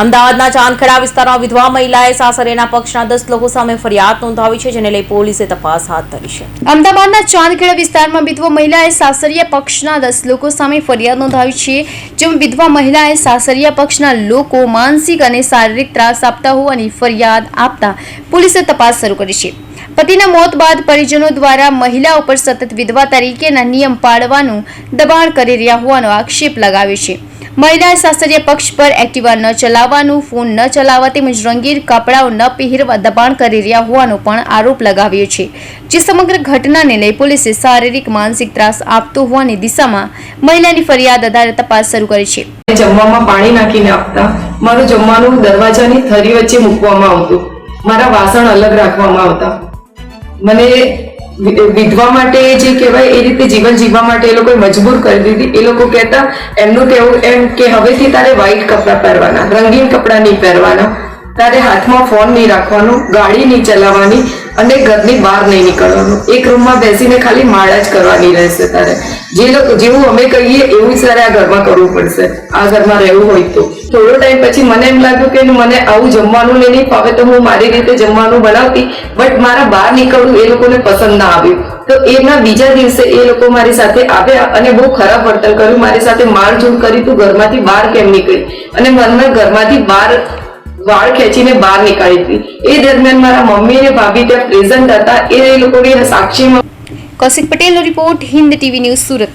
અમદાવાદના ચાંદખેડા વિસ્તારમાં વિધવા મહિલાએ સાસરેના પક્ષના દસ લોકો સામે ફરિયાદ નોંધાવી છે, જેને લઈ પોલીસે તપાસ હાથ ધરી છે. અમદાવાદના ચાંદખેડા વિસ્તારમાં વિધવા મહિલાએ સાસરિયા પક્ષના દસ લોકો સામે ફરિયાદ નોંધાવી છે, જેમાં વિધવા મહિલાએ સાસરિયા પક્ષના લોકો માનસિક અને શારીરિક ત્રાસ આપતા હોવાની ફરિયાદ આપતા પોલીસે તપાસ શરૂ કરી છે. પતિના મોત બાદ પરિજનો દ્વારા મહિલા ઉપર સતત વિધવા તરીકેના નિયમ પાળવાનું દબાણ કરી રહ્યા હોવાનો આક્ષેપ લગાવ્યો છે. મહિલાએ સાસરિયા પક્ષ પર એક્ટિવા ન ચલાવવાનું, ફોન ન ચલાવવા તેમજ રંગીન કપડાઓ ન પહેરવા દબાણ કરી રહ્યા હોવાનો પણ આરોપ લગાવ્યો છે. જે સમગ્ર ઘટનાને લઈ પોલીસે શારીરિક માનસિક ત્રાસ આપતો હોવાની દિશામાં મહિલાની ફરિયાદ આધારે તપાસ શરૂ કરી છે. જમવામાં પાણી નાખીને આપતા મારું જમવાનું દરવાજાની થરી વચ્ચે મૂકવામાં આવતું. મારા વાસણ અલગ રાખવામાં આવતા. મને વિધવા માટે જે કહેવાય એ રીતે જીવન જીવવા માટે એ લોકોએ મજબૂર કરી દીધી. એ લોકો કહેતા, એમનું કહેવું એમ કે હવેથી તારે વ્હાઈટ કપડાં પહેરવાના, રંગીન કપડાં નહીં પહેરવાના. તારે હાથમાં ફોન નહીં રાખવાનો, ગાડી નહીં ચલાવવાની અને ઘરની બહાર નહીં નીકળવાનું. એક રૂમમાં બેસીને ખાલી માળા જ કરવાની રહેશે તારે. જે જેવું અમે કહીએ, એવું જ તારે આ ઘરમાં કરવું પડશે. આ ઘરમાં રહેવું હોય તો. થોડો ટાઈમ પછી મને એમ લાગ્યું કે મને આવું જમવાનું નહીં ફાવે તો હું મારી રીતે જમવાનું બનાવતી, બટ મારા બહાર નીકળવું એ લોકોને પસંદ ના આવ્યું. તો એના બીજા દિવસે એ લોકો મારી સાથે આવ્યા અને બહુ ખરાબ વર્તન કર્યું. મારી સાથે મારઝૂડ કરી તું ઘરમાંથી બહાર કેમ નીકળી? અને મનમાં ઘરમાંથી બહાર વાળ ખેંચીને બહાર નીકાળી હતી. એ દરમિયાન મારા મમ્મી અને ભાભી ત્યાં પ્રેઝન્ટ હતા. એ લોકોની સાક્ષીમાં કૌશિક પટેલનો report Hind TV news Surat.